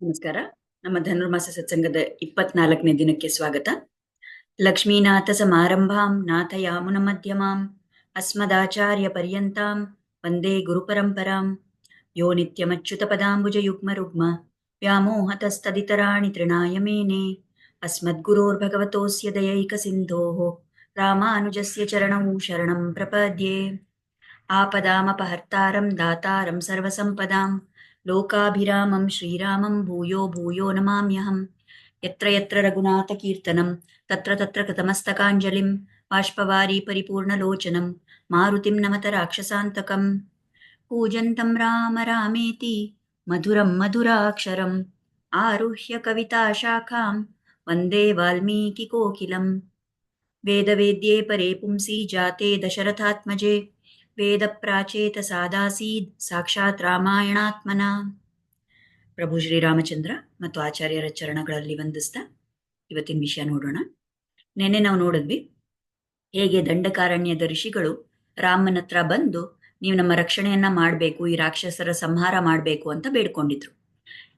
ನಮಸ್ಕಾರ ನಮ್ಮ ಧನುರ್ಮಾಸ ಸತ್ಸಂಗದ ಇಪ್ಪತ್ನಾಲ್ಕನೇ ದಿನಕ್ಕೆ ಸ್ವಾಗತ ಲಕ್ಷ್ಮೀನಾಥ ಸಮಾರಂಭಾಂ ನಾಥಯಾಮುನ ಮಧ್ಯಮಾಂ ಅಸ್ಮದಾಚಾರ್ಯ ಪರ್ಯಂತಾಂ ವಂದೇ ಗುರುಪರಂಪರಾಂ ಯೋ ನಿತ್ಯಮಚ್ಯುತ ಪದಾಂಬುಜ ಯುಗ್ಮ ರುಗ್ಮ ವ್ಯಾಮೋಹತಸ್ತದಿತರಾಣಿ ತೃಣಾಯ ಮೇನೆ ಅಸ್ಮದ್ಗುರೋರ್ಭಗವತೋಸ್ಯ ದಯೈಕ ಸಿಂಧೋಃ ರಾಮಾನುಜಸ್ಯ ಚರಣೌ ಶರಣಂ ಪ್ರಪದ್ಯೆ ಆಪದಾಮಪಹರ್ತಾರಂ ದಾತಾರಂ ಸರ್ವಸಂಪದಾಂ लोकाभिरामं श्रीरामं भूयो भूयो नमाम्यहम् यत्र यत्र रघुनाथकीर्तनं, तत्र तत्र कृतमस्तकाञ्जलिं बाष्पवारी परिपूर्णलोचनं मारुतिं नमत राक्षसान्तकं पूजन्तं राम रामेति, मधुरं मधुराक्षरम् आरुह्य कविताशाखां, वंदे वाल्मीकिकोकिलं वेदवेद्ये परे पुंसि जाते दशरथात्मजे। ವೇದ ಪ್ರಾಚೇತ ಸಾದಾಸೀದ್ ಸಾಕ್ಷಾತ್ ರಾಮಾಯಣಾತ್ಮನ. ಪ್ರಭು ಶ್ರೀರಾಮಚಂದ್ರ ಮತ್ತು ಆಚಾರ್ಯರ ಚರಣಗಳಲ್ಲಿ ವಂದಿಸ್ತಾ ಇವತ್ತಿನ ವಿಷಯ ನೋಡೋಣ. ನೆನ್ನೆ ನಾವು ನೋಡಿದ್ವಿ ಹೇಗೆ ದಂಡಕಾರಣ್ಯದ ಋಷಿಗಳು ರಾಮನ ಹತ್ರ ಬಂದು ನೀವು ನಮ್ಮ ರಕ್ಷಣೆಯನ್ನ ಮಾಡಬೇಕು, ಈ ರಾಕ್ಷಸರ ಸಂಹಾರ ಮಾಡಬೇಕು ಅಂತ ಬೇಡ್ಕೊಂಡಿದ್ರು.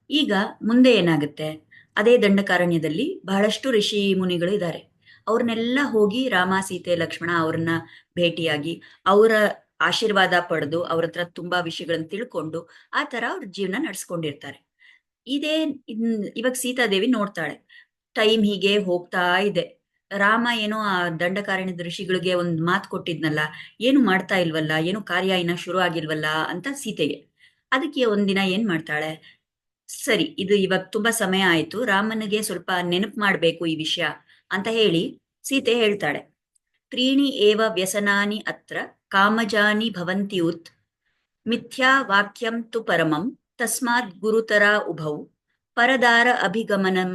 ಈಗ ಮುಂದೆ ಏನಾಗುತ್ತೆ? ಅದೇ ದಂಡಕಾರಣ್ಯದಲ್ಲಿ ಬಹಳಷ್ಟು ಋಷಿ ಮುನಿಗಳು ಇದ್ದಾರೆ. ಅವ್ರನ್ನೆಲ್ಲ ಹೋಗಿ ರಾಮ, ಸೀತೆ, ಲಕ್ಷ್ಮಣ ಅವ್ರನ್ನ ಭೇಟಿಯಾಗಿ ಅವರ ಆಶೀರ್ವಾದ ಪಡೆದು ಅವ್ರ ಹತ್ರ ತುಂಬಾ ವಿಷಯಗಳನ್ನ ತಿಳ್ಕೊಂಡು ಆ ತರ ಅವ್ರ ಜೀವನ ನಡ್ಸ್ಕೊಂಡಿರ್ತಾರೆ. ಇದೇ ಇವಾಗ ಸೀತಾದೇವಿ ನೋಡ್ತಾಳೆ, ಟೈಮ್ ಹೀಗೆ ಹೋಗ್ತಾ ಇದೆ. ರಾಮ ಏನೋ ಆ ದಂಡಕಾರಣ್ಯದ ಋಷಿಗಳಿಗೆ ಒಂದ್ ಮಾತು ಕೊಟ್ಟಿದ್ನಲ್ಲ, ಏನು ಮಾಡ್ತಾ ಇಲ್ವಲ್ಲ, ಏನು ಕಾರ್ಯ ಇನ್ನ ಶುರು ಆಗಿಲ್ವಲ್ಲ? ಅಂತ ಸೀತೆಗೆ. ಅದಕ್ಕೆ ಒಂದಿನ ಏನ್ ಮಾಡ್ತಾಳೆ, ಸರಿ, ಇದು ಇವಾಗ ತುಂಬಾ ಸಮಯ ಆಯ್ತು, ರಾಮನಿಗೆ ಸ್ವಲ್ಪ ನೆನಪು ಮಾಡ್ಬೇಕು ಈ ವಿಷಯ ಅಂತ ಹೇಳಿ ಸೀತೆ ಹೇಳ್ತಾಳೆ. ತ್ರೀಣಿ ಏವ ವ್ಯಸನಾನಿ ಅತ್ರ ಕಾಮಜಾನಿ ಭವಂತಿ ಉತ್ ಮಿಥ್ಯಾ ವಾಕ್ಯಂ ತು ಪರಮಂ ತಸ್ಮಾತ್ ಗುರುತರ ಉಭೌ ಪರದಾರ ಅಭಿಗಮನಂ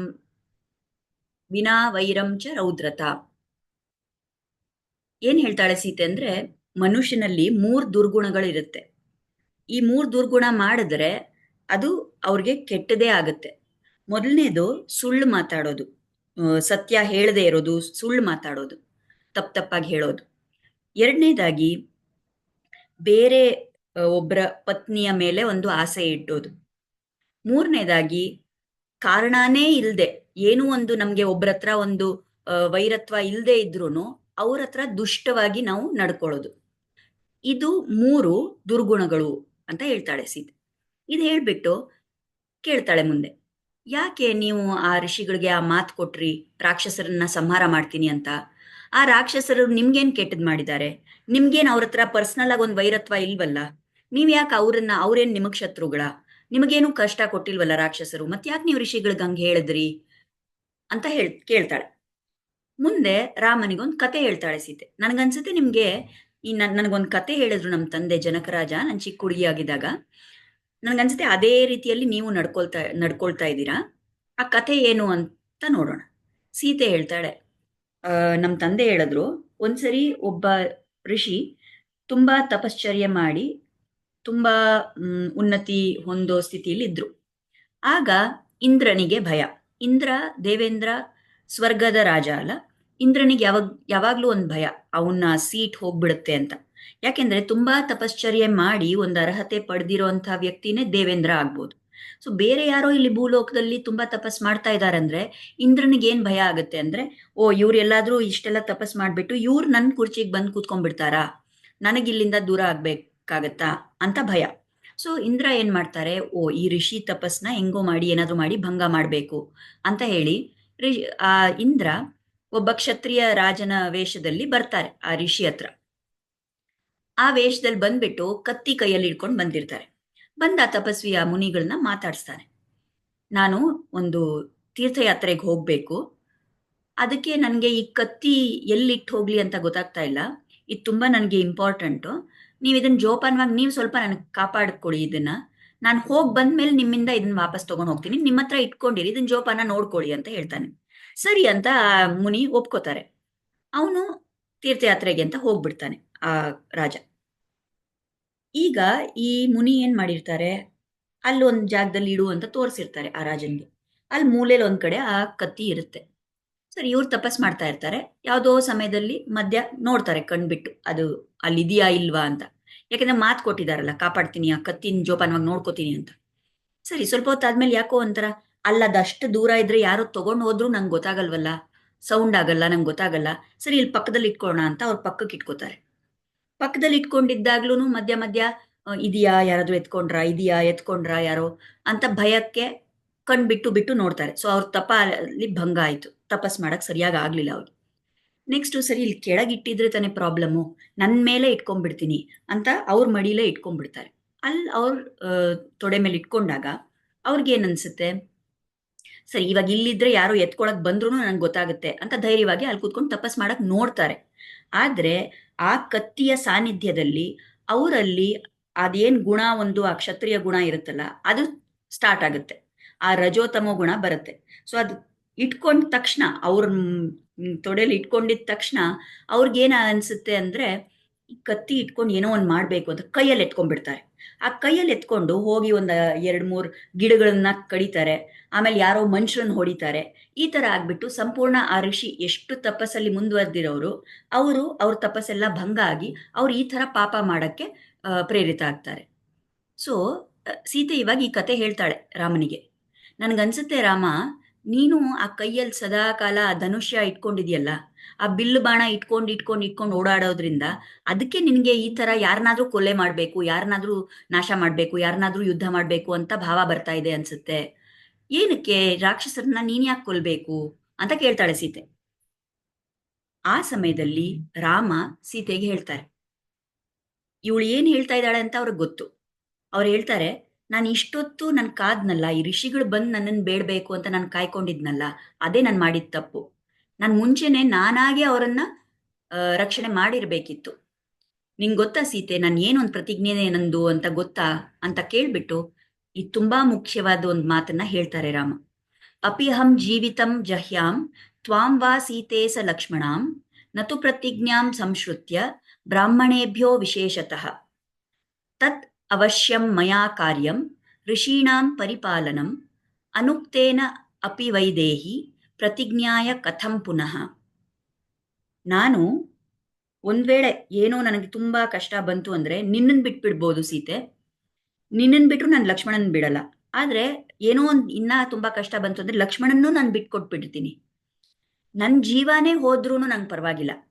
ವಿನಾ ವೈರಂ ಚ ರೌದ್ರತ ಏನ್ ಹೇಳ್ತಾಳೆ ಸೀತೆ ಅಂದ್ರೆ, ಮನುಷ್ಯನಲ್ಲಿ ಮೂರ್ ದುರ್ಗುಣಗಳಿರುತ್ತೆ. ಈ ಮೂರ್ ದುರ್ಗುಣ ಮಾಡಿದ್ರೆ ಅದು ಅವ್ರಿಗೆ ಕೆಟ್ಟದೇ ಆಗುತ್ತೆ. ಮೊದಲನೇದು ಸುಳ್ಳು ಮಾತಾಡೋದು. ಸತ್ಯ ಹೇಳದೆ ಇರೋದು, ಸುಳ್ಳು ಮಾತಾಡೋದು, ತಪ್ಪ ತಪ್ಪಾಗಿ ಹೇಳೋದು. ಎರಡನೇದಾಗಿ ಬೇರೆ ಒಬ್ಬರ ಪತ್ನಿಯ ಮೇಲೆ ಒಂದು ಆಸೆ ಇಟ್ಟೋದು. ಮೂರನೇದಾಗಿ ಕಾರಣನೇ ಇಲ್ಲದೆ ಏನೂ ಒಂದು ನಮಗೆ ಒಬ್ಬರ ಹತ್ರ ಒಂದು ವೈರತ್ವ ಇಲ್ಲದೆ ಇದ್ರೂ ಅವ್ರ ಹತ್ರ ದುಷ್ಟವಾಗಿ ನಾವು ನಡ್ಕೊಳ್ಳೋದು. ಇದು ಮೂರು ದುರ್ಗುಣಗಳು ಅಂತ ಹೇಳ್ತಾಳೆ ಸೀತೆ. ಇದು ಹೇಳ್ಬಿಟ್ಟು ಕೇಳ್ತಾಳೆ ಮುಂದೆ, ಯಾಕೆ ನೀವು ಆ ಋಷಿಗಳಿಗೆ ಆ ಮಾತು ಕೊಟ್ರಿ, ರಾಕ್ಷಸರನ್ನ ಸಂಹಾರ ಮಾಡ್ತೀನಿ ಅಂತ? ಆ ರಾಕ್ಷಸರು ನಿಮ್ಗೇನ್ ಕೆಟ್ಟದ್ ಮಾಡಿದ್ದಾರೆ? ನಿಮ್ಗೇನ್ ಅವ್ರ ಹತ್ರ ಪರ್ಸನಲ್ ಆಗಿ ಒಂದು ವೈರತ್ವ ಇಲ್ವಲ್ಲ? ನೀವ್ ಯಾಕೆ ಅವ್ರನ್ನ, ಅವ್ರೇನ್ ನಿಮಗ್ ಶತ್ರುಗಳ? ನಿಮಗೇನು ಕಷ್ಟ ಕೊಟ್ಟಿಲ್ವಲ್ಲ ರಾಕ್ಷಸರು? ಮತ್ ಯಾಕೆ ನೀವು ಋಷಿಗಳಿಗೆ ಹಂಗೆ ಹೇಳಿದ್ರಿ? ಅಂತ ಹೇಳ್, ಕೇಳ್ತಾಳೆ. ಮುಂದೆ ರಾಮನಿಗೊಂದು ಕತೆ ಹೇಳ್ತಾಳೆ ಸೀತೆ. ನನಗನ್ಸುತ್ತೆ ನಿಮ್ಗೆ ಈ ನನ್, ನನಗೊಂದು ಕತೆ ಹೇಳಿದ್ರು ನಮ್ಮ ತಂದೆ ಜನಕರಾಜ, ನನ್ ಚಿಕ್ಕ ಹುಡುಗಿಯಾಗಿದ್ದಾಗ ನನಗನ್ಸುತ್ತೆ ಅದೇ ರೀತಿಯಲ್ಲಿ ನೀವು ನಡ್ಕೊಳ್ತಾ ನಡ್ಕೊಳ್ತಾ ಇದ್ದೀರಾ? ಆ ಕತೆ ಏನು ಅಂತ ನೋಡೋಣ. ಸೀತೆ ಹೇಳ್ತಾಳೆ ನಮ್ಮ ತಂದೆ ಹೇಳಿದ್ರು, ಒಂದ್ಸರಿ ಒಬ್ಬ ಋಷಿ ತುಂಬಾ ತಪಶ್ಚರ್ಯ ಮಾಡಿ ತುಂಬಾ ಉನ್ನತಿ ಹೊಂದೋ ಸ್ಥಿತಿಯಲ್ಲಿ ಇದ್ರು ಆಗ ಇಂದ್ರನಿಗೆ ಭಯ. ಇಂದ್ರ, ದೇವೇಂದ್ರ ಸ್ವರ್ಗದ ರಾಜ ಅಲ್ಲ. ಇಂದ್ರನಿಗೆ ಯಾವಾಗ, ಯಾವಾಗ್ಲೂ ಒಂದು ಭಯ. ಅವನ್ನ ಸೀಟ್ ಹೋಗ್ಬಿಡುತ್ತೆ ಅಂತ. ಯಾಕೆಂದ್ರೆ ತುಂಬಾ ತಪಶ್ಚರ್ಯ ಮಾಡಿ ಒಂದು ಅರ್ಹತೆ ಪಡೆದಿರೋಂಥ ವ್ಯಕ್ತಿನೇ ದೇವೇಂದ್ರ ಆಗ್ಬೋದು. ಸೊ ಬೇರೆ ಯಾರೋ ಇಲ್ಲಿ ಭೂಲೋಕದಲ್ಲಿ ತುಂಬಾ ತಪಸ್ ಮಾಡ್ತಾ ಇದಾರೆ ಅಂದ್ರೆ ಇಂದ್ರನಿಗೆ ಏನ್ ಭಯ ಆಗುತ್ತೆ ಅಂದ್ರೆ, ಓ, ಇವ್ರು ಎಲ್ಲಾದ್ರೂ ಇಷ್ಟೆಲ್ಲ ತಪಸ್ ಮಾಡ್ಬಿಟ್ಟು ಇವ್ರು ನನ್ ಕುರ್ಚಿಗೆ ಬಂದು ಕೂತ್ಕೊಂಡ್ಬಿಡ್ತಾರಾ? ನನಗ್ ಇಲ್ಲಿಂದ ದೂರ ಆಗ್ಬೇಕಾಗತ್ತಾ? ಅಂತ ಭಯ. ಸೊ ಇಂದ್ರ ಏನ್ ಮಾಡ್ತಾರೆ? ಓ, ಈ ಋಷಿ ತಪಸ್ನ ಹೆಂಗೋ ಮಾಡಿ, ಏನಾದ್ರೂ ಮಾಡಿ ಭಂಗ ಮಾಡ್ಬೇಕು ಅಂತ ಹೇಳಿ ಆ ಇಂದ್ರ ಒಬ್ಬ ಕ್ಷತ್ರಿಯ ರಾಜನ ವೇಷದಲ್ಲಿ ಬರ್ತಾರೆ, ಆ ಋಷಿ ಹತ್ರ. ಆ ವೇಷದಲ್ಲಿ ಬಂದ್ಬಿಟ್ಟು ಕತ್ತಿ ಕೈಯಲ್ಲಿ ಇಟ್ಕೊಂಡು ಬಂದಿರ್ತಾರೆ. ಬಂದ ತಪಸ್ವಿಯ ಮುನಿಗಳನ್ನ ಮಾತಾಡಿಸ್ತಾನೆ. ನಾನು ಒಂದು ತೀರ್ಥಯಾತ್ರೆಗೆ ಹೋಗ್ಬೇಕು. ಅದಕ್ಕೆ ನನಗೆ ಈ ಕತ್ತಿ ಎಲ್ಲಿಟ್ಟು ಹೋಗ್ಲಿ ಅಂತ ಗೊತ್ತಾಗ್ತಾ ಇಲ್ಲ. ಇದು ತುಂಬಾ ನನಗೆ ಇಂಪಾರ್ಟೆಂಟು. ನೀವು ಇದನ್ನ ಜೋಪಾನವಾಗಿ ನೀವು ಸ್ವಲ್ಪ ನನಗೆ ಕಾಪಾಡ್ಕೊಳ್ಳಿ ಇದನ್ನ. ನಾನು ಹೋಗಿ ಬಂದ್ಮೇಲೆ ನಿಮ್ಮಿಂದ ಇದನ್ನ ವಾಪಸ್ ತಗೊಂಡು ಹೋಗ್ತೀನಿ. ನಿಮ್ಮ ಹತ್ರ ಇಟ್ಕೊಂಡಿರಿ ಇದನ್ನ ಜೋಪಾನ ನೋಡ್ಕೊಳ್ಳಿ ಅಂತ ಹೇಳ್ತಾನೆ. ಸರಿ ಅಂತ ಮುನಿ ಒಪ್ಕೋತಾರೆ. ಅವನು ತೀರ್ಥಯಾತ್ರೆಗೆ ಅಂತ ಹೋಗ್ಬಿಡ್ತಾನೆ ಆ ರಾಜ. ಈಗ ಈ ಮುನಿ ಏನ್ ಮಾಡಿರ್ತಾರೆ? ಅಲ್ಲಿ ಒಂದ್ ಜಾಗದಲ್ಲಿ ಇಡು ಅಂತ ತೋರಿಸಿರ್ತಾರೆ ಆ ರಾಜನ್ಗೆ. ಅಲ್ಲಿ ಮೂಲೆಯಲ್ಲಿ ಒಂದ್ ಕಡೆ ಆ ಕತ್ತಿ ಇರುತ್ತೆ. ಸರಿ, ಇವ್ರು ತಪಸ್ ಮಾಡ್ತಾ ಇರ್ತಾರೆ. ಯಾವುದೋ ಸಮಯದಲ್ಲಿ ಮಧ್ಯ ನೋಡ್ತಾರೆ ಕಣ್ಬಿಟ್ಟು, ಅದು ಅಲ್ಲಿ ಇದೆಯಾ ಇಲ್ವಾ ಅಂತ. ಯಾಕಂದ್ರೆ ಮಾತು ಕೊಟ್ಟಿದಾರಲ್ಲ, ಕಾಪಾಡ್ತೀನಿ, ಆ ಕತ್ತಿನ ಜೋಪಾನವಾಗಿ ನೋಡ್ಕೋತೀನಿ ಅಂತ. ಸರಿ, ಸ್ವಲ್ಪ ಹೊತ್ತಾದ್ಮೇಲೆ ಯಾಕೋ ಒಂಥರ ಅಲ್ಲ ಅದಷ್ಟು ದೂರ ಇದ್ರೆ ಯಾರೋ ತಗೊಂಡು ಹೋದ್ರು ನಂಗೆ ಗೊತ್ತಾಗಲ್ವಲ್ಲ? ಸೌಂಡ್ ಆಗಲ್ಲ, ನಂಗೆ ಗೊತ್ತಾಗಲ್ಲ. ಸರಿ ಇಲ್ಲಿ ಪಕ್ಕದಲ್ಲಿ ಇಟ್ಕೋಣ ಅಂತ ಅವ್ರ ಪಕ್ಕಕ್ಕೆ ಇಟ್ಕೋತಾರೆ. ಪಕ್ಕದಲ್ಲಿ ಇಟ್ಕೊಂಡಿದ್ದಾಗ್ಲೂ ಮಧ್ಯ ಮಧ್ಯ ಇದೆಯಾ? ಯಾರಾದ್ರೂ ಎತ್ಕೊಂಡ್ರಾ? ಇದೆಯಾ? ಎತ್ಕೊಂಡ್ರಾ ಯಾರೋ? ಅಂತ ಭಯಕ್ಕೆ ಕಣ್ ಬಿಟ್ಟು ಬಿಟ್ಟು ನೋಡ್ತಾರೆ. ಸೊ ಅವ್ರ ತಪ ಅಲ್ಲಿ ಭಂಗ ಆಯ್ತು. ತಪಸ್ ಮಾಡಕ್ ಸರಿಯಾಗಿ ಆಗ್ಲಿಲ್ಲ ಅವ್ರಿಗೆ ನೆಕ್ಸ್ಟ್ ಸರಿ, ಇಲ್ಲಿ ಕೆಳಗೆ ಇಟ್ಟಿದ್ರೆ ತಾನೇ ಪ್ರಾಬ್ಲಮ್ಮು? ನನ್ನ ಮೇಲೆ ಇಟ್ಕೊಂಡ್ಬಿಡ್ತೀನಿ ಅಂತ ಅವ್ರ ಮಡಿಲೇ ಇಟ್ಕೊಂಡ್ಬಿಡ್ತಾರೆ. ಅಲ್ಲಿ ಅವ್ರ ತೊಡೆ ಮೇಲೆ ಇಟ್ಕೊಂಡಾಗ ಅವ್ರಿಗೆ ಏನ್ ಅನ್ಸುತ್ತೆ ಸರಿ, ಇವಾಗ ಇಲ್ಲಿದ್ರೆ ಯಾರು ಎತ್ಕೊಳಕ್ ಬಂದ್ರು ನಂಗೆ ಗೊತ್ತಾಗುತ್ತೆ ಅಂತ ಧೈರ್ಯವಾಗಿ ಅಲ್ಲಿ ಕೂತ್ಕೊಂಡು ತಪಸ್ ಮಾಡಕ್ ನೋಡ್ತಾರೆ. ಆದ್ರೆ ಆ ಕತ್ತಿಯ ಸಾನ್ನಿಧ್ಯದಲ್ಲಿ ಅವರಲ್ಲಿ ಅದೇನ್ ಗುಣ, ಒಂದು ಆ ಕ್ಷತ್ರಿಯ ಗುಣ ಇರುತ್ತಲ್ಲ, ಅದು ಸ್ಟಾರ್ಟ್ ಆಗುತ್ತೆ. ಆ ರಜೋತಮೋ ಗುಣ ಬರುತ್ತೆ. ಸೊ ಅದು ಇಟ್ಕೊಂಡ ತಕ್ಷಣ ಅವ್ರ ತೊಡೆಯಲ್ಲಿ ಇಟ್ಕೊಂಡಿದ ತಕ್ಷಣ ಅವ್ರಿಗೇನ ಅನ್ಸುತ್ತೆ ಅಂದ್ರೆ ಕತ್ತಿ ಇಟ್ಕೊಂಡು ಏನೋ ಒಂದು ಮಾಡ್ಬೇಕು ಅಂತ ಕೈಯಲ್ಲಿ ಎತ್ಕೊಂಡ್ಬಿಡ್ತಾರೆ. ಆ ಕೈಯಲ್ಲಿ ಎತ್ಕೊಂಡು ಹೋಗಿ ಒಂದು ಎರಡು ಮೂರು ಗಿಡಗಳನ್ನ ಕಡಿತಾರೆ. ಆಮೇಲೆ ಯಾರೋ ಮನುಷ್ಯರನ್ನ ಹೊಡಿತಾರೆ. ಈ ತರ ಆಗ್ಬಿಟ್ಟು ಸಂಪೂರ್ಣ ಆ ಋಷಿ ಎಷ್ಟು ತಪಸ್ಸಲ್ಲಿ ಮುಂದುವರೆದಿರೋರು, ಅವರು ಅವ್ರ ತಪಸ್ಸೆಲ್ಲ ಭಂಗ ಆಗಿ ಅವ್ರು ಈ ತರ ಪಾಪ ಮಾಡಕ್ಕೆ ಪ್ರೇರಿತ ಆಗ್ತಾರೆ. ಸೊ ಸೀತೆ ಇವಾಗ ಈ ಕತೆ ಹೇಳ್ತಾಳೆ ರಾಮನಿಗೆ. ನನ್ಗನ್ಸುತ್ತೆ ರಾಮ, ನೀನು ಆ ಕೈಯಲ್ಲಿ ಸದಾಕಾಲ ಆ ಧನುಷ್ಯ ಇಟ್ಕೊಂಡಿದ್ಯಲ್ಲ ಆ ಬಿಲ್ಲು ಬಾಣ ಇಟ್ಕೊಂಡು ಇಟ್ಕೊಂಡು ಇಟ್ಕೊಂಡು ಓಡಾಡೋದ್ರಿಂದ ಅದಕ್ಕೆ ನಿನಗೆ ಈ ತರ ಯಾರನ್ನಾದ್ರೂ ಕೊಲೆ ಮಾಡಬೇಕು, ಯಾರನ್ನಾದ್ರೂ ನಾಶ ಮಾಡಬೇಕು, ಯಾರನ್ನಾದ್ರೂ ಯುದ್ಧ ಮಾಡಬೇಕು ಅಂತ ಭಾವ ಬರ್ತಾ ಇದೆ ಅನ್ಸುತ್ತೆ. ಏನಕ್ಕೆ? ರಾಕ್ಷಸರನ್ನ ನೀನ್ ಯಾಕೆ ಕೊಲ್ಬೇಕು? ಅಂತ ಕೇಳ್ತಾಳೆ ಸೀತೆ. ಆ ಸಮಯದಲ್ಲಿ ರಾಮ ಸೀತೆಗೆ ಹೇಳ್ತಾರೆ. ಇವಳು ಏನ್ ಹೇಳ್ತಾ ಇದ್ದಾಳೆ ಅಂತ ಅವ್ರಿಗೆ ಗೊತ್ತು. ಅವ್ರು ಹೇಳ್ತಾರೆ, ನಾನು ಇಷ್ಟೊತ್ತು ನನ್ ಕಾದ್ನಲ್ಲ, ಈ ಋಷಿಗಳು ಬಂದು ನನ್ನನ್ನು ಬೇಡಬೇಕು ಅಂತ ನಾನು ಕಾಯ್ಕೊಂಡಿದ್ನಲ್ಲ, ಅದೇ ನಾನು ಮಾಡಿದ ತಪ್ಪು. ನಾನು ಮುಂಚೆನೆ ನಾನಾಗೆ ಅವರನ್ನ ರಕ್ಷಣೆ ಮಾಡಿರ್ಬೇಕಿತ್ತು. ನಿಂಗೆ ಗೊತ್ತಾ ಸೀತೆ? ನಾನು ಏನೊಂದು ಪ್ರತಿಜ್ಞೆ ನಂದು ಅಂತ ಗೊತ್ತಾ ಅಂತ ಕೇಳ್ಬಿಟ್ಟು ಇದು ತುಂಬಾ ಮುಖ್ಯವಾದ ಒಂದು ಮಾತನ್ನ ಹೇಳ್ತಾರೆ ರಾಮ. ಅಪಿಹಂ ಜೀವಿತಂ ಜಹ್ಯಾಂ, ತ್ವಾಂ ವಾ ಸೀತೆ ಸ ಲಕ್ಷ್ಮಣಾಂ, ನತು ಪ್ರತಿಜ್ಞಾಂ ಸಂಶ್ರುತ್ಯ ಬ್ರಾಹ್ಮಣೇಭ್ಯೋ ವಿಶೇಷತಃ. ತತ್ ಅವಶ್ಯಂ ಮಯಾ ಕಾರ್ಯಂ, ಋಷೀಣಾಂ ಪರಿಪಾಲನಂ, ಅನುಕ್ತೇನ ಅಪಿ ವೈದೇಹಿ ಪ್ರತಿಜ್ಞಾಯ ಕಥಂ ಪುನಃ. ನಾನು ಒಂದ್ ವೇಳೆ ಏನೋ ನನಗೆ ತುಂಬಾ ಕಷ್ಟ ಬಂತು ಅಂದ್ರೆ ನಿನ್ನನ್ ಬಿಟ್ಬಿಡ್ಬೋದು ಸೀತೆ. ನಿನ್ನನ್ ಬಿಟ್ರು ನಾನು ಲಕ್ಷ್ಮಣನ್ ಬಿಡಲ್ಲ. ಆದ್ರೆ ಏನೋ ಒಂದ್ ಇನ್ನ ತುಂಬಾ ಕಷ್ಟ ಬಂತು ಅಂದ್ರೆ ಲಕ್ಷ್ಮಣನ್ನೂ ನಾನು ಬಿಟ್ಕೊಟ್ಬಿಡ್ತೀನಿ. ನನ್ ಜೀವಾನೇ ಹೋದ್ರೂ ನಂಗೆ ಪರವಾಗಿಲ್ಲ.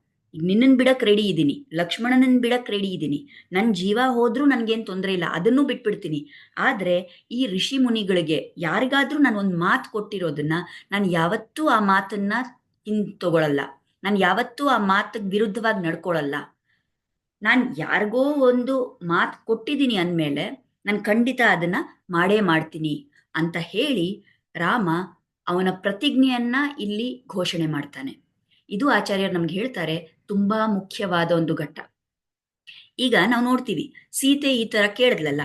ನಿನ್ನನ್ ಬಿಡಕ್ ರೆಡಿ ಇದ್ದೀನಿ ಲಕ್ಷ್ಮಣನನ್ ಬಿಡಕ್ ರೆಡಿ ಇದ್ದೀನಿ ನನ್ ಜೀವ ಹೋದ್ರೂ ನನ್ಗೇನ್ ತೊಂದರೆ ಇಲ್ಲ, ಅದನ್ನೂ ಬಿಟ್ಬಿಡ್ತೀನಿ. ಆದ್ರೆ ಈ ಋಷಿ ಮುನಿಗಳಿಗೆ ಯಾರಿಗಾದ್ರೂ ನಾನು ಒಂದು ಮಾತು ಕೊಟ್ಟಿರೋದನ್ನ ನಾನು ಯಾವತ್ತೂ ಆ ಮಾತನ್ನ ತಿನ್ ತಗೊಳಲ್ಲ. ನಾನು ಯಾವತ್ತೂ ಆ ಮಾತಿಗೆ ವಿರುದ್ಧವಾಗಿ ನಡ್ಕೊಳಲ್ಲ. ನಾನು ಯಾರಿಗೋ ಒಂದು ಮಾತು ಕೊಟ್ಟಿದ್ದೀನಿ ಅಂದಮೇಲೆ ನಾನು ಖಂಡಿತ ಅದನ್ನ ಮಾಡೇ ಮಾಡ್ತೀನಿ ಅಂತ ಹೇಳಿ ರಾಮ ಅವನ ಪ್ರತಿಜ್ಞೆಯನ್ನ ಇಲ್ಲಿ ಘೋಷಣೆ ಮಾಡ್ತಾನೆ. ಇದು ಆಚಾರ್ಯರು ನಮ್ಗೆ ಹೇಳ್ತಾರೆ ತುಂಬಾ ಮುಖ್ಯವಾದ ಒಂದು ಘಟ್ಟ. ಈಗ ನಾವು ನೋಡ್ತೀವಿ, ಸೀತೆ ಈ ತರ ಕೇಳಿದ್ಲಲ್ಲ,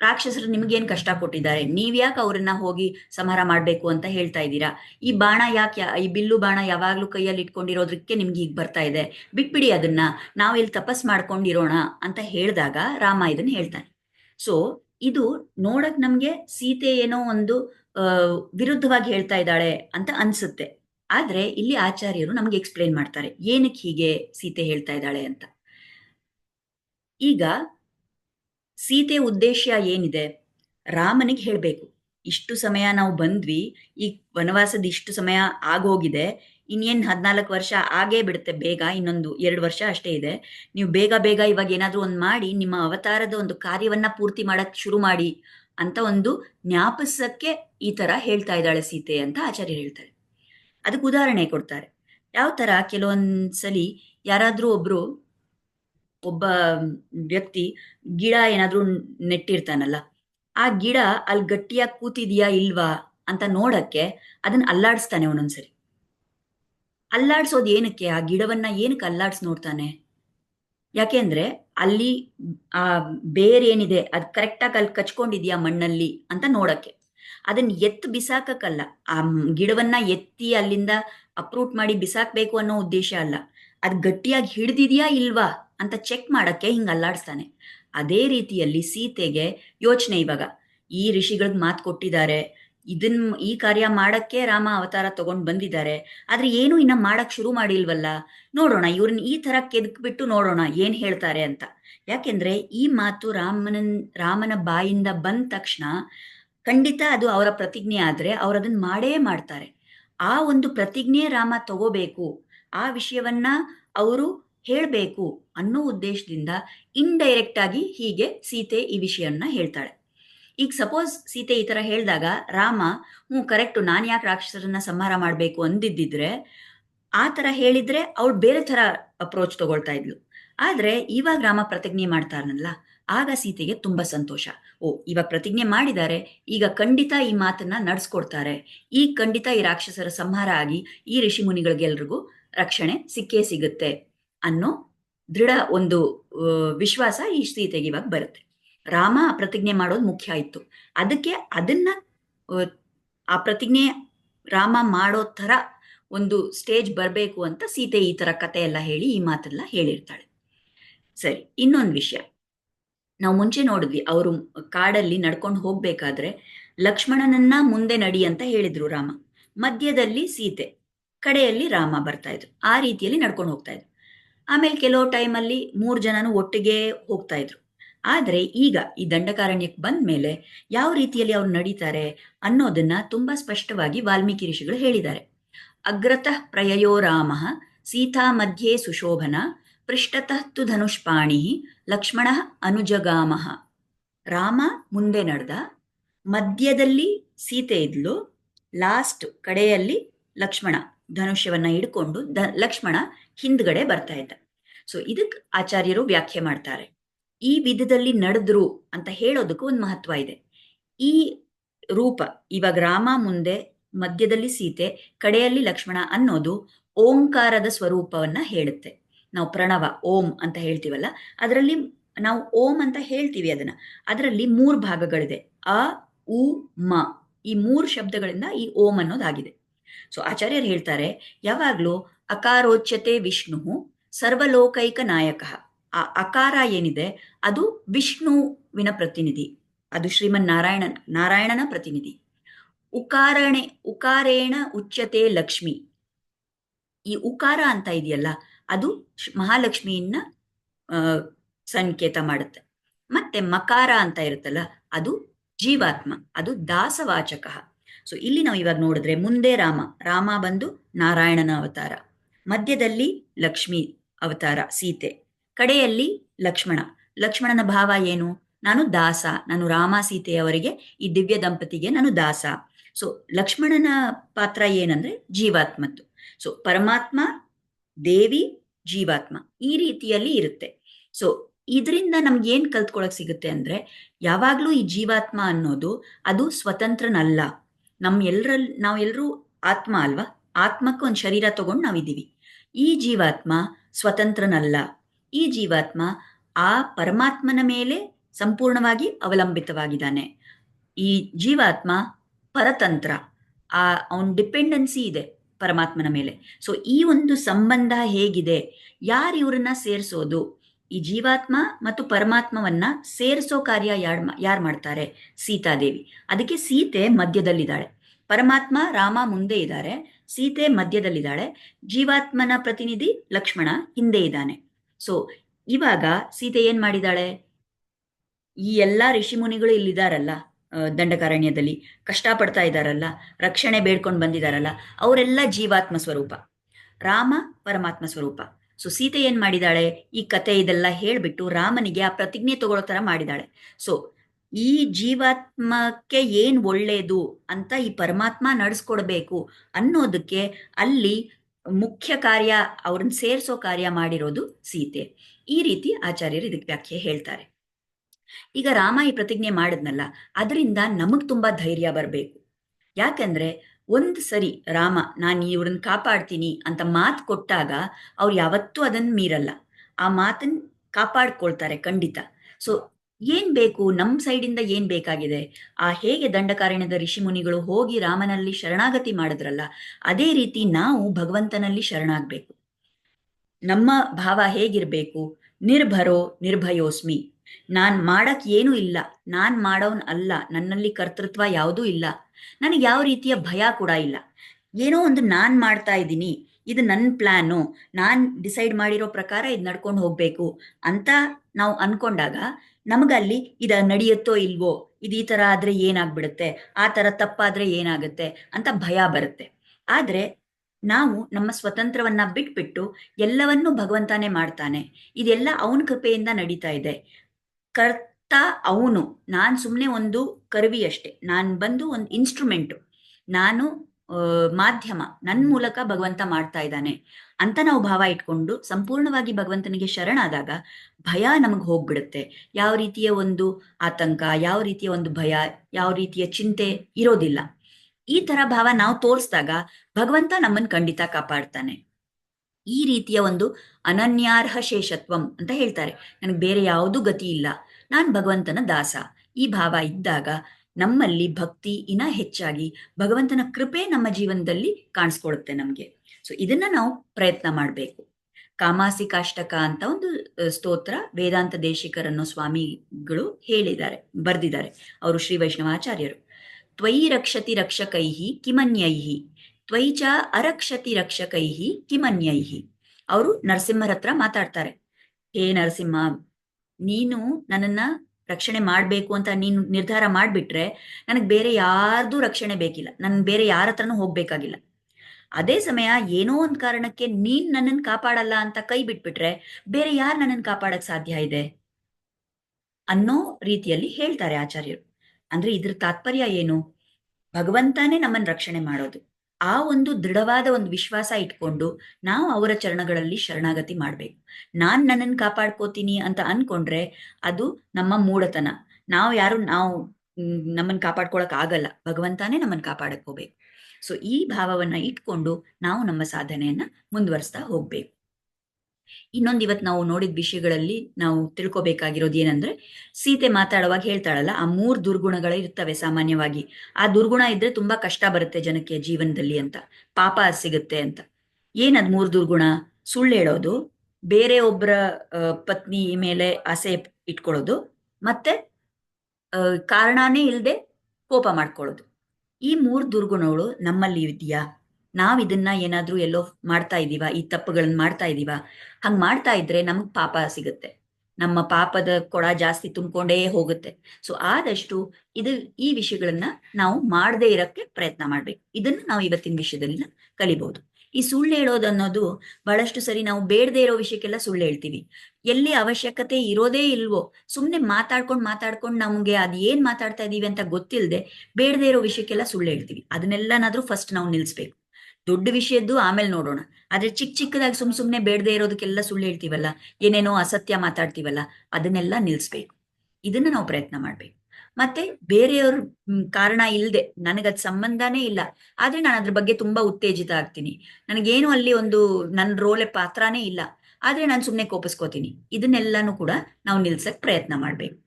ರಾಕ್ಷಸರು ನಿಮ್ಗೇನ್ ಕಷ್ಟ ಕೊಟ್ಟಿದ್ದಾರೆ, ನೀವ್ಯಾಕೆ ಅವ್ರನ್ನ ಹೋಗಿ ಸಂಹಾರ ಮಾಡ್ಬೇಕು ಅಂತ ಹೇಳ್ತಾ ಇದ್ದೀರಾ? ಈ ಬಾಣ ಯಾಕೆ ಈ ಬಿಲ್ಲು ಬಾಣ ಯಾವಾಗ್ಲೂ ಕೈಯಲ್ಲಿ ಇಟ್ಕೊಂಡಿರೋದಕ್ಕೆ ನಿಮ್ಗೆ ಈಗ ಬರ್ತಾ ಇದೆ, ಬಿಟ್ಬಿಡಿ ಅದನ್ನ, ನಾವು ಇಲ್ಲಿ ತಪಸ್ ಮಾಡ್ಕೊಂಡಿರೋಣ ಅಂತ ಹೇಳಿದಾಗ ರಾಮ ಇದನ್ನ ಹೇಳ್ತಾನೆ. ಸೊ, ಇದು ನೋಡಕ್ ನಮ್ಗೆ ಸೀತೆ ಏನೋ ಒಂದು ವಿರುದ್ಧವಾಗಿ ಹೇಳ್ತಾ ಇದ್ದಾಳೆ ಅಂತ ಅನ್ಸುತ್ತೆ. ಆದ್ರೆ ಇಲ್ಲಿ ಆಚಾರ್ಯರು ನಮ್ಗೆ ಎಕ್ಸ್ಪ್ಲೇನ್ ಮಾಡ್ತಾರೆ, ಏನಕ್ಕೆ ಹೀಗೆ ಸೀತೆ ಹೇಳ್ತಾ ಇದ್ದಾಳೆ ಅಂತ. ಈಗ ಸೀತೆ ಉದ್ದೇಶ ಏನಿದೆ? ರಾಮನಿಗೆ ಹೇಳ್ಬೇಕು, ಇಷ್ಟು ಸಮಯ ನಾವು ಬಂದ್ವಿ, ಈ ವನವಾಸದ ಇಷ್ಟು ಸಮಯ ಆಗೋಗಿದೆ, ಇನ್ನೇನ್ ಹದ್ನಾಲ್ಕು ವರ್ಷ ಆಗೇ ಬಿಡುತ್ತೆ, ಬೇಗ ಇನ್ನೊಂದು ಎರಡು ವರ್ಷ ಅಷ್ಟೇ ಇದೆ, ನೀವು ಬೇಗ ಬೇಗ ಇವಾಗ ಏನಾದರೂ ಒಂದು ಮಾಡಿ, ನಿಮ್ಮ ಅವತಾರದ ಒಂದು ಕಾರ್ಯವನ್ನ ಪೂರ್ತಿ ಮಾಡಕ್ ಶುರು ಮಾಡಿ ಅಂತ ಒಂದು ಜ್ಞಾಪಿಸಕ್ಕೆ ಈ ತರ ಹೇಳ್ತಾ ಇದ್ದಾಳೆ ಸೀತೆ ಅಂತ ಆಚಾರ್ಯ ಹೇಳ್ತಾರೆ. ಅದಕ್ಕೆ ಉದಾಹರಣೆ ಕೊಡ್ತಾರೆ. ಯಾವ ತರ ಕೆಲವೊಂದ್ಸಲಿ ಯಾರಾದ್ರೂ ಒಬ್ರು, ಒಬ್ಬ ವ್ಯಕ್ತಿ ಗಿಡ ಏನಾದ್ರೂ ನೆಟ್ಟಿರ್ತಾನಲ್ಲ, ಆ ಗಿಡ ಅಲ್ಲಿ ಗಟ್ಟಿಯಾಗಿ ಕೂತಿದ್ಯಾ ಇಲ್ವಾ ಅಂತ ನೋಡಕ್ಕೆ ಅದನ್ನ ಅಲ್ಲಾಡಿಸ್ತಾನೆ ಒಂದೊಂದ್ಸರಿ. ಅಲ್ಲಾಡ್ಸೋದು ಏನಕ್ಕೆ? ಆ ಗಿಡವನ್ನ ಏನಕ್ಕೆ ಅಲ್ಲಾಡ್ಸ್ ನೋಡ್ತಾನೆ? ಯಾಕೆಂದ್ರೆ ಅಲ್ಲಿ ಆ ಬೇರೇನಿದೆ, ಅದು ಕರೆಕ್ಟಾಗಿ ಅಲ್ಲಿ ಕಚ್ಕೊಂಡಿದ್ಯಾ ಮಣ್ಣಲ್ಲಿ ಅಂತ ನೋಡಕ್ಕೆ. ಅದನ್ನ ಎತ್ತು ಬಿಸಾಕಲ್ಲ ಆ ಗಿಡವನ್ನ ಎತ್ತಿ ಅಲ್ಲಿಂದ ಅಪ್ರೂಟ್ ಮಾಡಿ ಬಿಸಾಕ್ಬೇಕು ಅನ್ನೋ ಉದ್ದೇಶ ಅಲ್ಲ. ಅದು ಗಟ್ಟಿಯಾಗಿ ಹಿಡ್ದಿದ್ಯಾ ಇಲ್ವಾ ಅಂತ ಚೆಕ್ ಮಾಡಕ್ಕೆ ಹಿಂಗ ಅಲ್ಲಾಡಿಸ್ತಾನೆ. ಅದೇ ರೀತಿಯಲ್ಲಿ ಸೀತೆಗೆ ಯೋಚನೆ ಇವಾಗ. ಈ ಋಷಿಗಳಿಗೆ ಮಾತು ಕೊಟ್ಟಿದ್ದಾರೆ. ಇದನ್, ಈ ಕಾರ್ಯ ಮಾಡಕ್ಕೆ ರಾಮ ಅವತಾರ ತಗೊಂಡ್ ಬಂದಿದ್ದಾರೆ. ಆದ್ರೆ ಏನು ಇನ್ನ ಮಾಡಕ್ ಶುರು ಮಾಡಿಲ್ವಲ್ಲ? ನೋಡೋಣ ಇವ್ರನ್ನ ಈ ತರ ಕೆದಕ್ಬಿಟ್ಟು ನೋಡೋಣ ಏನ್ ಹೇಳ್ತಾರೆ ಅಂತ. ಯಾಕೆಂದ್ರೆ ಈ ಮಾತು ರಾಮನ ರಾಮನ ಬಾಯಿಂದ ಬಂದ ತಕ್ಷಣ ಖಂಡಿತ ಅದು ಅವರ ಪ್ರತಿಜ್ಞೆ ಆದರೆ ಅವರು ಅದನ್ನು ಮಾಡೇ ಮಾಡ್ತಾರೆ. ಆ ಒಂದು ಪ್ರತಿಜ್ಞೆ ರಾಮ ತಗೋಬೇಕು, ಆ ವಿಷಯವನ್ನ ಅವರು ಹೇಳಬೇಕು ಅನ್ನೋ ಉದ್ದೇಶದಿಂದ ಇಂಡೈರೆಕ್ಟ್ ಆಗಿ ಹೀಗೆ ಸೀತೆ ಈ ವಿಷಯನ್ನ ಹೇಳ್ತಾಳೆ. ಈಗ ಸಪೋಸ್ ಸೀತೆ ಈ ತರ ಹೇಳಿದಾಗ, ರಾಮ, ಹ್ಞೂ ಕರೆಕ್ಟು ನಾನು ಯಾಕೆ ರಾಕ್ಷಸರನ್ನ ಸಂಹಾರ ಮಾಡಬೇಕು ಅಂದಿದ್ದಿದ್ರೆ, ಆ ತರ ಹೇಳಿದ್ರೆ ಅವಳು ಬೇರೆ ತರ ಅಪ್ರೋಚ್ ತಗೊಳ್ತಾ ಇದ್ಲು. ಆದ್ರೆ ಇವಾಗ ರಾಮ ಪ್ರತಿಜ್ಞೆ ಮಾಡ್ತಾರನಲ್ಲ ಆಗ ಸೀತೆಗೆ ತುಂಬ ಸಂತೋಷ. ಓ ಇವಾಗ ಪ್ರತಿಜ್ಞೆ ಮಾಡಿದ್ದಾರೆ. ಈಗ ಖಂಡಿತ ಈ ಮಾತನ್ನ ನಡೆಸ್ಕೊಡ್ತಾರೆ. ಈ ಖಂಡಿತ ಈ ರಾಕ್ಷಸರ ಸಂಹಾರ ಆಗಿ ಈ ಋಷಿ ಮುನಿಗಳಿಗೆಲ್ರಿಗೂ ರಕ್ಷಣೆ ಸಿಕ್ಕೇ ಸಿಗುತ್ತೆ ಅನ್ನೋ ದೃಢ ಒಂದು ವಿಶ್ವಾಸ ಈ ಸೀತೆಗೆ ಇವಾಗ ಬರುತ್ತೆ. ರಾಮ ಪ್ರತಿಜ್ಞೆ ಮಾಡೋದು ಮುಖ್ಯ ಆಯ್ತು. ಅದಕ್ಕೆ ಅದನ್ನ, ಆ ಪ್ರತಿಜ್ಞೆ ರಾಮ ಮಾಡೋ ತರ ಒಂದು ಸ್ಟೇಜ್ ಬರಬೇಕು ಅಂತ ಸೀತೆ ಈ ತರ ಕತೆ ಎಲ್ಲ ಹೇಳಿ ಈ ಮಾತೆಲ್ಲ ಹೇಳಿರ್ತಾಳೆ. ಸರಿ, ಇನ್ನೊಂದು ವಿಷಯ. ನಾವು ಮುಂಚೆ ನೋಡಿದ್ವಿ, ಅವರು ಕಾಡಲ್ಲಿ ನಡ್ಕೊಂಡು ಹೋಗ್ಬೇಕಾದ್ರೆ ಲಕ್ಷ್ಮಣನನ್ನ ಮುಂದೆ ನಡಿ ಅಂತ ಹೇಳಿದ್ರು ರಾಮ. ಮಧ್ಯದಲ್ಲಿ ಸೀತೆ, ಕಡೆಯಲ್ಲಿ ರಾಮ ಬರ್ತಾ ಇದ್ರು. ಆ ರೀತಿಯಲ್ಲಿ ನಡ್ಕೊಂಡು ಹೋಗ್ತಾ ಇದ್ರು. ಆಮೇಲೆ ಕೆಲವು ಟೈಮಲ್ಲಿ ಮೂರು ಜನನು ಒಟ್ಟಿಗೆ ಹೋಗ್ತಾ ಇದ್ರು. ಆದ್ರೆ ಈಗ ಈ ದಂಡಕಾರಣ್ಯಕ್ಕೆ ಬಂದ ಮೇಲೆ ಯಾವ ರೀತಿಯಲ್ಲಿ ಅವ್ರು ನಡೀತಾರೆ ಅನ್ನೋದನ್ನ ತುಂಬಾ ಸ್ಪಷ್ಟವಾಗಿ ವಾಲ್ಮೀಕಿ ಋಷಿಗಳು ಹೇಳಿದ್ದಾರೆ. ಅಗ್ರತಃ ಪ್ರಯಯೋ ರಾಮ ಸೀತಾ ಮಧ್ಯೆ ಸುಶೋಭನ ಪೃಷ್ಠತಃ ತು ಧನುಷ್ಪಾಣಿ, ಲಕ್ಷ್ಮಣ ಅನುಜಗಾಮಃ. ರಾಮ ಮುಂದೆ ನಡೆದ, ಮಧ್ಯದಲ್ಲಿ ಸೀತೆ ಇದ್ಲು, ಲಾಸ್ಟ್ ಕಡೆಯಲ್ಲಿ ಲಕ್ಷ್ಮಣ ಧನುಷ್ಯವನ್ನ ಹಿಡ್ಕೊಂಡು ದ, ಲಕ್ಷ್ಮಣ ಹಿಂದ್ಗಡೆ ಬರ್ತಾ ಇದ್ದ. ಸೊ ಇದಕ್ ಆಚಾರ್ಯರು ವ್ಯಾಖ್ಯೆ ಮಾಡ್ತಾರೆ. ಈ ವಿಧದಲ್ಲಿ ನಡೆದ್ರು ಅಂತ ಹೇಳೋದಕ್ಕೂ ಒಂದು ಮಹತ್ವ ಇದೆ. ಈ ರೂಪ, ಇವಾಗ ರಾಮ ಮುಂದೆ, ಮಧ್ಯದಲ್ಲಿ ಸೀತೆ, ಕಡೆಯಲ್ಲಿ ಲಕ್ಷ್ಮಣ ಅನ್ನೋದು ಓಂಕಾರದ ಸ್ವರೂಪವನ್ನ ಹೇಳುತ್ತೆ. ನಾವು ಪ್ರಣವ, ಓಂ ಅಂತ ಹೇಳ್ತೀವಲ್ಲ, ಅದರಲ್ಲಿ ನಾವು ಓಂ ಅಂತ ಹೇಳ್ತೀವಿ ಅದನ್ನ. ಅದರಲ್ಲಿ ಮೂರು ಭಾಗಗಳಿದೆ. ಅ, ಉ, ಮ. ಈ ಮೂರು ಶಬ್ದಗಳಿಂದ ಈ ಓಂ ಅನ್ನೋದಾಗಿದೆ. ಸೊ ಆಚಾರ್ಯರು ಹೇಳ್ತಾರೆ, ಯಾವಾಗ್ಲೂ ಅಕಾರೋಚ್ಯತೆ ವಿಷ್ಣು, ಸರ್ವಲೋಕೈಕ ನಾಯಕ. ಆ ಅಕಾರ ಏನಿದೆ, ಅದು ವಿಷ್ಣುವಿನ ಪ್ರತಿನಿಧಿ. ಅದು ಶ್ರೀಮನ್ ನಾರಾಯಣನ ನಾರಾಯಣನ ಪ್ರತಿನಿಧಿ. ಉಕಾರಣೆ, ಉಕಾರೇಣ ಉಚ್ಯತೆ ಲಕ್ಷ್ಮಿ. ಈ ಉಕಾರ ಅಂತ ಇದೆಯಲ್ಲ ಅದು ಮಹಾಲಕ್ಷ್ಮಿಯನ್ನ ಸಂಕೇತ ಮಾಡುತ್ತೆ. ಮತ್ತೆ ಮಕಾರ ಅಂತ ಇರುತ್ತಲ್ಲ, ಅದು ಜೀವಾತ್ಮ, ಅದು ದಾಸವಾಚಕ. ಸೊ ಇಲ್ಲಿ ನಾವು ಇವಾಗ ನೋಡಿದ್ರೆ ಮುಂದೆ ರಾಮ ರಾಮ ಬಂದು ನಾರಾಯಣನ ಅವತಾರ. ಮಧ್ಯದಲ್ಲಿ ಲಕ್ಷ್ಮಿ ಅವತಾರ, ಸೀತೆ. ಕಡೆಯಲ್ಲಿ ಲಕ್ಷ್ಮಣ. ಲಕ್ಷ್ಮಣನ ಭಾವ ಏನು? ನಾನು ದಾಸ, ನಾನು ರಾಮ ಸೀತೆಯವರಿಗೆ, ಈ ದಿವ್ಯ ದಂಪತಿಗೆ ನಾನು ದಾಸ. ಸೊ ಲಕ್ಷ್ಮಣನ ಪಾತ್ರ ಏನಂದ್ರೆ ಜೀವಾತ್ಮದ್ದು. ಸೊ ಪರಮಾತ್ಮ, ದೇವಿ ಜೀವಾತ್ಮ ಈ ರೀತಿಯಲ್ಲಿ ಇರುತ್ತೆ. ಸೊ ಇದರಿಂದ ನಮ್ಗೆ ಏನ್ ಕಲ್ತ್ಕೊಳಕ್ ಸಿಗುತ್ತೆ ಅಂದ್ರೆ, ಯಾವಾಗ್ಲೂ ಈ ಜೀವಾತ್ಮ ಅನ್ನೋದು ಅದು ಸ್ವತಂತ್ರನಲ್ಲ. ನಮ್ ಎಲ್ರಲ್ಲಿ ನಾವ್ ಆತ್ಮ ಅಲ್ವಾ? ಆತ್ಮಕ್ಕೆ ಒಂದು ಶರೀರ ತಗೊಂಡು ನಾವಿದ್ದೀವಿ. ಈ ಜೀವಾತ್ಮ ಸ್ವತಂತ್ರನಲ್ಲ. ಈ ಜೀವಾತ್ಮ ಆ ಪರಮಾತ್ಮನ ಮೇಲೆ ಸಂಪೂರ್ಣವಾಗಿ ಅವಲಂಬಿತವಾಗಿದ್ದಾನೆ. ಈ ಜೀವಾತ್ಮ ಪರತಂತ್ರ. ಆ, ಅವನ್ ಡಿಪೆಂಡೆನ್ಸಿ ಇದೆ. ಪರಮಾತ್ಮನ ಮೇಲೆ. ಸೊ ಈ ಒಂದು ಸಂಬಂಧ ಹೇಗಿದೆ? ಯಾರು ಇವರನ್ನ ಸೇರಿಸೋದು? ಈ ಜೀವಾತ್ಮ ಮತ್ತು ಪರಮಾತ್ಮವನ್ನ ಸೇರಿಸೋ ಕಾರ್ಯ ಯಾರ್ ಯಾರು ಮಾಡ್ತಾರೆ? ಸೀತಾದೇವಿ. ಅದಕ್ಕೆ ಸೀತೆ ಮಧ್ಯದಲ್ಲಿದ್ದಾಳೆ. ಪರಮಾತ್ಮ, ರಾಮ ಮುಂದೆ ಇದ್ದಾರೆ. ಸೀತೆ ಮಧ್ಯದಲ್ಲಿದ್ದಾಳೆ. ಜೀವಾತ್ಮನ ಪ್ರತಿನಿಧಿ ಲಕ್ಷ್ಮಣ ಹಿಂದೆ ಇದ್ದಾನೆ. ಸೊ ಇವಾಗ ಸೀತೆ ಏನ್ ಮಾಡಿದಾಳೆ ಈ ಎಲ್ಲಾ ಋಷಿ ಮುನಿಗಳು ಇಲ್ಲಿದಾರಲ್ಲ ದಂಡಕಾರಣ್ಯದಲ್ಲಿ ಕಷ್ಟಪಡ್ತಾ ಇದ್ದಾರಲ್ಲ, ರಕ್ಷಣೆ ಬೇಡ್ಕೊಂಡು ಬಂದಿದಾರಲ್ಲ ಅವರೆಲ್ಲ ಜೀವಾತ್ಮ ಸ್ವರೂಪ. ರಾಮ ಪರಮಾತ್ಮ ಸ್ವರೂಪ. ಸೊ ಸೀತೆ ಏನ್ ಮಾಡಿದಾಳೆ? ಈ ಕತೆ ಇದೆಲ್ಲ ಹೇಳ್ಬಿಟ್ಟು ರಾಮನಿಗೆ ಆ ಪ್ರತಿಜ್ಞೆ ತಗೊಳ್ಳೋ ತರ ಮಾಡಿದಾಳೆ. ಸೊ ಈ ಜೀವಾತ್ಮಕ್ಕೆ ಏನ್ ಒಳ್ಳೇದು ಅಂತ ಈ ಪರಮಾತ್ಮ ನಡೆಸ್ಕೊಡ್ಬೇಕು ಅನ್ನೋದಕ್ಕೆ ಅಲ್ಲಿ ಮುಖ್ಯ ಕಾರ್ಯ ಅವ್ರನ್ನ ಸೇರಿಸೋ ಕಾರ್ಯ ಮಾಡಿರೋದು ಸೀತೆ. ಈ ರೀತಿ ಆಚಾರ್ಯರು ಇದಕ್ಕೆ ವ್ಯಾಖ್ಯೆ ಹೇಳ್ತಾರೆ. ಈಗ ರಾಮ ಈ ಪ್ರತಿಜ್ಞೆ ಮಾಡಿದ್ನಲ್ಲ, ಅದರಿಂದ ನಮಗ್ ತುಂಬಾ ಧೈರ್ಯ ಬರಬೇಕು. ಯಾಕಂದ್ರೆ ಒಂದ್ ಸರಿ ರಾಮ, ನಾನು ಇವ್ರನ್ನ ಕಾಪಾಡ್ತೀನಿ ಅಂತ ಮಾತು ಕೊಟ್ಟಾಗ ಅವ್ರು ಯಾವತ್ತೂ ಅದನ್ನ ಮೀರಲ್ಲ. ಆ ಮಾತನ್ ಕಾಪಾಡ್ಕೊಳ್ತಾರೆ ಖಂಡಿತ. ಸೊ ಏನ್ ಬೇಕು, ನಮ್ ಸೈಡಿಂದ ಏನ್ ಬೇಕಾಗಿದೆ? ಆ ಹೇಗೆ ದಂಡಕಾರಣ್ಯದ ಋಷಿ ಮುನಿಗಳು ಹೋಗಿ ರಾಮನಲ್ಲಿ ಶರಣಾಗತಿ ಮಾಡಿದ್ರಲ್ಲ, ಅದೇ ರೀತಿ ನಾವು ಭಗವಂತನಲ್ಲಿ ಶರಣಾಗ್ಬೇಕು. ನಮ್ಮ ಭಾವ ಹೇಗಿರ್ಬೇಕು? ನಿರ್ಭರೋ, ನಿರ್ಭಯೋಸ್ಮಿ. ನಾನ್ ಮಾಡಕ್ ಏನೂ ಇಲ್ಲ. ನಾನ್ ಮಾಡೋನ್ ಅಲ್ಲ. ನನ್ನಲ್ಲಿ ಕರ್ತೃತ್ವ ಯಾವುದೂ ಇಲ್ಲ. ನನಗೆ ಯಾವ ರೀತಿಯ ಭಯ ಕೂಡ ಇಲ್ಲ. ಏನೋ ಒಂದು ನಾನ್ ಮಾಡ್ತಾ ಇದ್ದೀನಿ. ಇದು ನನ್ನ ಪ್ಲಾನು. ನಾನ್ ಡಿಸೈಡ್ ಮಾಡಿರೋ ಪ್ರಕಾರ ಇದು ನಡ್ಕೊಂಡು ಹೋಗ್ಬೇಕು ಅಂತ ನಾವು ಅನ್ಕೊಂಡಾಗ ನಮಗಲ್ಲಿ ಇದ ನಡೆಯುತ್ತೋ ಇಲ್ವೋ, ಇದು ಈ ತರ ಆದ್ರೆ ಏನಾಗ್ಬಿಡುತ್ತೆ, ಆ ತರ ತಪ್ಪಾದ್ರೆ ಏನಾಗುತ್ತೆ ಅಂತ ಭಯ ಬರುತ್ತೆ. ಆದ್ರೆ ನಾವು ನಮ್ಮ ಸ್ವತಂತ್ರವನ್ನ ಬಿಟ್ಬಿಟ್ಟು ಎಲ್ಲವನ್ನೂ ಭಗವಂತನೇ ಮಾಡ್ತಾನೆ. ಇದೆಲ್ಲ ಅವನ ಕೃಪೆಯಿಂದ ನಡೀತಾ ಇದೆ. ಕರ್ತ ಅವನು. ನಾನು ಸುಮ್ಮನೆ ಒಂದು ಕರ್ವಿ ಅಷ್ಟೆ ನಾನು ಬಂದು ಒಂದು ಇನ್ಸ್ಟ್ರೂಮೆಂಟು ನಾನು ಮಾಧ್ಯಮ. ನನ್ನ ಮೂಲಕ ಭಗವಂತ ಮಾಡ್ತಾ ಇದ್ದಾನೆ ಅಂತ ನಾವು ಭಾವ ಇಟ್ಕೊಂಡು ಸಂಪೂರ್ಣವಾಗಿ ಭಗವಂತನಿಗೆ ಶರಣಾದಾಗ ಭಯ ನಮಗೆ ಹೋಗ್ಬಿಡುತ್ತೆ. ಯಾವ ರೀತಿಯ ಒಂದು ಆತಂಕ ಯಾವ ರೀತಿಯ ಒಂದು ಭಯ ಯಾವ ರೀತಿಯ ಚಿಂತೆ ಇರೋದಿಲ್ಲ. ಈ ತರ ಭಾವ ನಾವು ತೋರಿಸಿದಾಗ ಭಗವಂತ ನಮ್ಮನ್ನು ಖಂಡಿತ ಕಾಪಾಡ್ತಾನೆ. ಈ ರೀತಿಯ ಒಂದು ಅನನ್ಯಾರ್ಹ ಶೇಷತ್ವಂ ಅಂತ ಹೇಳ್ತಾರೆ. ನನಗೆ ಬೇರೆ ಯಾವುದೂ ಗತಿ ಇಲ್ಲ. ನಾನು ಭಗವಂತನ ದಾಸ. ಈ ಭಾವ ಇದ್ದಾಗ ನಮ್ಮಲ್ಲಿ ಭಕ್ತಿ ಇನ್ನ ಹೆಚ್ಚಾಗಿ ಭಗವಂತನ ಕೃಪೆ ನಮ್ಮ ಜೀವನದಲ್ಲಿ ಕಾಣಿಸ್ಕೊಳುತ್ತೆ ನಮಗೆ. ಸೊ ಇದನ್ನ ನಾವು ಪ್ರಯತ್ನ ಮಾಡಬೇಕು. ಕಾಮಾಸಿಕಾಷ್ಟಕ ಅಂತ ಒಂದು ಸ್ತೋತ್ರ ವೇದಾಂತ ದೇಶಿಕರನ್ನು ಸ್ವಾಮಿಗಳು ಹೇಳಿದ್ದಾರೆ, ಬರೆದಿದ್ದಾರೆ. ಅವರು ಶ್ರೀ ವೈಷ್ಣವಾಚಾರ್ಯರು. ತ್ವಯಿ ರಕ್ಷತಿ ರಕ್ಷಕೈಹಿ ಕಿಮನ್ಯೈಹಿ. ತ್ವಯಿ ಚ ಅರಕ್ಷತಿ ರಕ್ಷಕೈಹಿ ಕಿಮನ್ಯೈಹಿ. ಅವರು ನರಸಿಂಹರ ಹತ್ರ ಮಾತಾಡ್ತಾರೆ. ಹೇ ನರಸಿಂಹ, ನೀನು ನನ್ನನ್ನ ರಕ್ಷಣೆ ಮಾಡಬೇಕು ಅಂತ ನೀನು ನಿರ್ಧಾರ ಮಾಡಿಬಿಟ್ರೆ ನನಗೆ ಬೇರೆ ಯಾರ್ದು ರಕ್ಷಣೆ ಬೇಕಿಲ್ಲ. ನನ್ ಬೇರೆ ಯಾರ ಹತ್ರನೂ ಹೋಗ್ಬೇಕಾಗಿಲ್ಲ. ಅದೇ ಸಮಯ ಏನೋ ಒಂದು ಕಾರಣಕ್ಕೆ ನೀನ್ ನನ್ನನ್ನು ಕಾಪಾಡಲ್ಲ ಅಂತ ಕೈ ಬಿಟ್ಬಿಟ್ರೆ ಬೇರೆ ಯಾರು ನನ್ನನ್ನು ಕಾಪಾಡಕ್ ಸಾಧ್ಯ ಇದೆ? ಅನ್ನೋ ರೀತಿಯಲ್ಲಿ ಹೇಳ್ತಾರೆ ಆಚಾರ್ಯರು. ಅಂದ್ರೆ ಇದ್ರ ತಾತ್ಪರ್ಯ ಏನು? ಭಗವಂತನೇ ನಮ್ಮನ್ನು ರಕ್ಷಣೆ ಮಾಡೋದು. ಆ ಒಂದು ದೃಢವಾದ ಒಂದು ವಿಶ್ವಾಸ ಇಟ್ಕೊಂಡು ನಾವು ಅವರ ಚರಣಗಳಲ್ಲಿ ಶರಣಾಗತಿ ಮಾಡ್ಬೇಕು. ನಾನ್ ನನ್ನನ್ನು ಕಾಪಾಡ್ಕೋತೀನಿ ಅಂತ ಅನ್ಕೊಂಡ್ರೆ ಅದು ನಮ್ಮ ಮೂಢತನ. ನಾವು ಯಾರು, ನಾವು ನಮ್ಮನ್ನು ಕಾಪಾಡ್ಕೊಳಕ್ ಆಗಲ್ಲ. ಭಗವಂತನೇ ನಮ್ಮನ್ನ ಕಾಪಾಡಕ್ ಹೋಗ್ಬೇಕು. ಸೊ ಈ ಭಾವವನ್ನ ಇಟ್ಕೊಂಡು ನಾವು ನಮ್ಮ ಸಾಧನೆಯನ್ನ ಮುಂದುವರಿಸ್ತಾ ಹೋಗ್ಬೇಕು. ಇನ್ನೊಂದು ಇವತ್ತು ನಾವು ನೋಡಿದ ವಿಷಯಗಳಲ್ಲಿ ನಾವು ತಿಳ್ಕೊಬೇಕಾಗಿರೋದು ಏನಂದ್ರೆ, ಸೀತೆ ಮಾತಾಡುವಾಗ ಹೇಳ್ತಾಳಲ್ಲ, ಆ ಮೂರ್ ದುರ್ಗುಣಗಳು ಇರ್ತವೆ ಸಾಮಾನ್ಯವಾಗಿ. ಆ ದುರ್ಗುಣ ಇದ್ರೆ ತುಂಬಾ ಕಷ್ಟ ಬರುತ್ತೆ ಜನಕ್ಕೆ ಜೀವನದಲ್ಲಿ ಅಂತ, ಪಾಪ ಸಿಗುತ್ತೆ ಅಂತ. ಏನದ್ ಮೂರ್ ದುರ್ಗುಣ? ಸುಳ್ಳು ಹೇಳೋದು, ಬೇರೆ ಒಬ್ಬರ ಪತ್ನಿ ಮೇಲೆ ಆಸೆ ಇಟ್ಕೊಳ್ಳೋದು, ಮತ್ತೆ ಕಾರಣನೇ ಇಲ್ಲದೆ ಕೋಪ ಮಾಡ್ಕೊಳ್ಳೋದು. ಈ ಮೂರ್ ದುರ್ಗುಣಗಳು ನಮ್ಮಲ್ಲಿ ಇದೆಯಾ? ನಾವ್ ಇದನ್ನ ಏನಾದ್ರೂ ಎಲ್ಲೋ ಮಾಡ್ತಾ ಇದೀವ, ಈ ತಪ್ಪುಗಳನ್ನ ಮಾಡ್ತಾ ಇದೀವ, ಹಂಗ್ ಮಾಡ್ತಾ ಇದ್ರೆ ನಮಗ್ ಪಾಪ ಸಿಗುತ್ತೆ. ನಮ್ಮ ಪಾಪದ ಕೊಡ ಜಾಸ್ತಿ ತುಂಬಿಕೊಂಡೇ ಹೋಗುತ್ತೆ. ಸೊ ಆದಷ್ಟು ಇದು, ಈ ವಿಷಯಗಳನ್ನ ನಾವು ಮಾಡದೇ ಇರಕ್ಕೆ ಪ್ರಯತ್ನ ಮಾಡ್ಬೇಕು. ಇದನ್ನ ನಾವು ಇವತ್ತಿನ ವಿಷಯದಲ್ಲಿ ಕಲಿಬಹುದು ಈ ಸುಳ್ಳು ಹೇಳೋದು ಅನ್ನೋದು ಬಹಳಷ್ಟು ಸರಿ ನಾವು ಬೇಡದೇ ಇರೋ ವಿಷಯಕ್ಕೆಲ್ಲ ಸುಳ್ಳು ಹೇಳ್ತೀವಿ. ಎಲ್ಲಿ ಅವಶ್ಯಕತೆ ಇರೋದೇ ಇಲ್ವೋ, ಸುಮ್ನೆ ಮಾತಾಡ್ಕೊಂಡು ಮಾತಾಡ್ಕೊಂಡು ನಮ್ಗೆ ಅದ್ ಏನ್ ಮಾತಾಡ್ತಾ ಇದೀವಿ ಅಂತ ಗೊತ್ತಿಲ್ಲದೆ ಬೇಡದೇ ಇರೋ ವಿಷಯಕ್ಕೆಲ್ಲ ಸುಳ್ಳು ಹೇಳ್ತೀವಿ. ಅದನ್ನೆಲ್ಲನಾದ್ರೂ ಫಸ್ಟ್ ನಾವು ನಿಲ್ಸ್ಬೇಕು. ದೊಡ್ಡ ವಿಷಯದ್ದು ಆಮೇಲೆ ನೋಡೋಣ. ಆದ್ರೆ ಚಿಕ್ಕ ಚಿಕ್ಕದಾಗಿ ಸುಮ್ ಸುಮ್ನೆ ಬೇಡದೆ ಇರೋದಕ್ಕೆಲ್ಲ ಸುಳ್ಳು ಹೇಳ್ತೀವಲ್ಲ, ಏನೇನೋ ಅಸತ್ಯ ಮಾತಾಡ್ತೀವಲ್ಲ, ಅದನ್ನೆಲ್ಲ ನಿಲ್ಸ್ಬೇಕು. ಇದನ್ನ ನಾವು ಪ್ರಯತ್ನ ಮಾಡ್ಬೇಕು. ಮತ್ತೆ ಬೇರೆಯವ್ರ ಕಾರಣ ಇಲ್ಲದೆ ನನಗದ್ ಸಂಬಂಧನೇ ಇಲ್ಲ. ಆದ್ರೆ ನಾನು ಅದ್ರ ಬಗ್ಗೆ ತುಂಬಾ ಉತ್ತೇಜಿತ ಆಗ್ತೀನಿ. ನನಗೇನು ಅಲ್ಲಿ ಒಂದು ನನ್ನ ರೋಲೆ ಪಾತ್ರನೇ ಇಲ್ಲ. ಆದ್ರೆ ನಾನು ಸುಮ್ನೆ ಕೋಪಿಸ್ಕೋತೀನಿ. ಇದನ್ನೆಲ್ಲಾನು ಕೂಡ ನಾವು ನಿಲ್ಸಕ್ ಪ್ರಯತ್ನ ಮಾಡ್ಬೇಕು.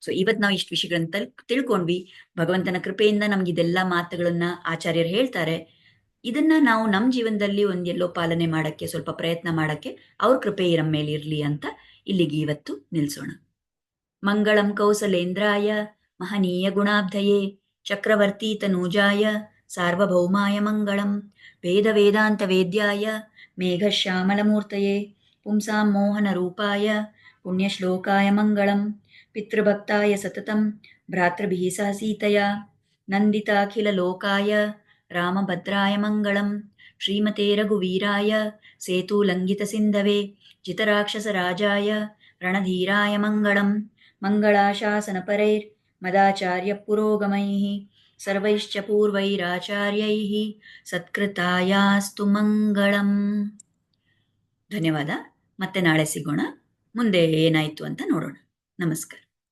ಸೊ, ಇವತ್ ನಾವು ಇಷ್ಟು ವಿಷಯಗಳನ್ನ ತಿಳ್ಕೊಂಡ್ವಿ. ಭಗವಂತನ ಕೃಪೆಯಿಂದ ನಮ್ಗೆ ಇದೆಲ್ಲ ಮಾತುಗಳನ್ನ ಆಚಾರ್ಯರು ಹೇಳ್ತಾರೆ. ಇದನ್ನ ನಾವು ನಮ್ಮ ಜೀವನದಲ್ಲಿ ಒಂದು ಎಲ್ಲೋ ಪಾಲನೆ ಮಾಡಕ್ಕೆ, ಸ್ವಲ್ಪ ಪ್ರಯತ್ನ ಮಾಡಕ್ಕೆ ಅವ್ರ ಕೃಪೆ ನಮ್ಮ ಮೇಲೆ ಇರ್ಲಿ ಅಂತ ಇಲ್ಲಿಗೆ ಇವತ್ತು ನಿಲ್ಸೋಣ. ಮಂಗಳಂ ಕೌಸಲೇಂದ್ರಾಯ ಮಹನೀಯ ಗುಣಾಬ್ಧಯೇ ಚಕ್ರವರ್ತಿ ತನೂಜಾಯ ಸಾರ್ವಭೌಮಾಯ ಮಂಗಳಂ ವೇದ ವೇದಾಂತ ವೇದ್ಯಾಯ ಮೇಘಶ್ಯಾಮಲಮೂರ್ತಯೇ ಪುಂಸಾಂ ಮೋಹನ ರೂಪಾಯ ಪುಣ್ಯಶ್ಲೋಕಾಯ ಮಂಗಳಂ ಪಿತೃಭಕ್ತಾಯ ಸತತಂ ಭ್ರಾತೃಭೀಸ ಸಹ ನಂದಿತಾಖಿಲ ನಂದಿತಾಖಿಲಲೋಕಾಯ ರಾಮಭದ್ರಾಯ ಮಂಗಳಂ. ಶ್ರೀಮತೆ ರಘುವೀರಾಯ, ಸೇತುಲಂಘಿತಸಿಂಧವೆ ಜಿತರಾಕ್ಷಸರಾಜಾಯ ರಣಧೀರಾಯ ಮಂಗಳಂ. ಮಂಗಳಾಶಾಸನಪರೈರ್, ಮದಾಚಾರ್ಯ ಪುರೋಗಮೈಃ, ಸರ್ವೈಶ್ಚ ಪೂರ್ವೈರಾಚಾರ್ಯೈಃ, ಸತ್ಕೃತಾಯಾಸ್ತು ಮಂಗಳಂ. ಧನ್ಯವಾದ. ಮತ್ತೆ ನಾಳೆ ಸಿಗೋಣ. ಮುಂದೆ ಏನಾಯಿತು ಅಂತ ನೋಡೋಣ. ನಮಸ್ಕಾರ.